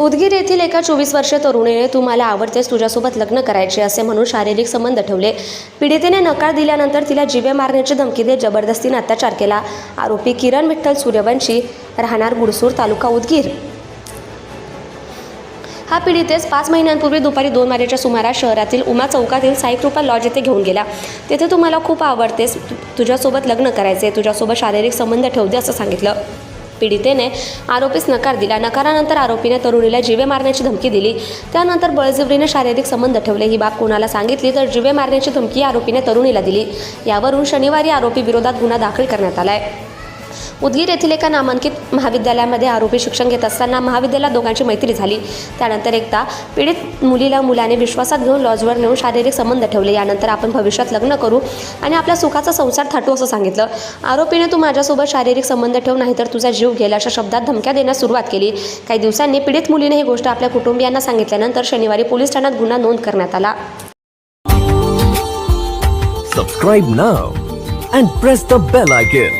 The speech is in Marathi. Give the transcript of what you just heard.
उदगीर येथील एका चोवीस वर्षीय तरुणीने तू मला आवडतेस तुझ्यासोबत लग्न करायचे असे म्हणून शारीरिक संबंध ठेवले. पीडितेने नकार दिल्यानंतर तिला जीवे मारण्याची धमकी देत जबरदस्तीने अत्याचार केला. आरोपी किरण विठ्ठल सूर्यवंशी राहणार गुडसूर तालुका उदगीर. हा पीडितेस पाच महिन्यांपूर्वी दुपारी दोन वाजेच्या सुमारास शहरातील उमा चौकातील साईकृपा लॉज येथे घेऊन गेला. तेथे तुम्हाला खूप आवडतेस तुझ्यासोबत लग्न करायचे तुझ्यासोबत शारीरिक संबंध ठेवते असं सांगितलं. पीडितेने आरोपीस नकार दिला. नकारानंतर आरोपीने तरुणीला जीवे मारण्याची धमकी दिली. त्यानंतर बळजबरीने शारीरिक संबंध ठेवले. ही बाब कोणाला सांगितली तर जीवे मारण्याची धमकी आरोपीने तरुणीला दिली. यावरून शनिवारी आरोपी विरोधात गुन्हा दाखल करण्यात आला आहे उदगीर येथील एका नामांकित महाविद्यालयामध्ये आरोपी शिक्षण घेत असताना महाविद्यालयात दोघांची मैत्री झाली. त्यानंतर एकदा पीडित मुलीला मुलाने विश्वासात घेऊन लॉजवर नेऊन शारीरिक संबंध ठेवले. यानंतर आपण भविष्यात लग्न करू आणि आपल्या सुखाचा संसार थाटू असं सांगितलं. आरोपीने तू माझ्यासोबत शारीरिक संबंध ठेव नाहीतर तुझा जीव घेईल अशा शब्दात धमक्या देण्यास सुरुवात केली. काही दिवसांनी पीडित मुलीने ही गोष्ट आपल्या कुटुंबियांना सांगितल्यानंतर शनिवारी पोलीस ठाण्यात गुन्हा नोंद करण्यात आला. Subscribe now and press the bell icon.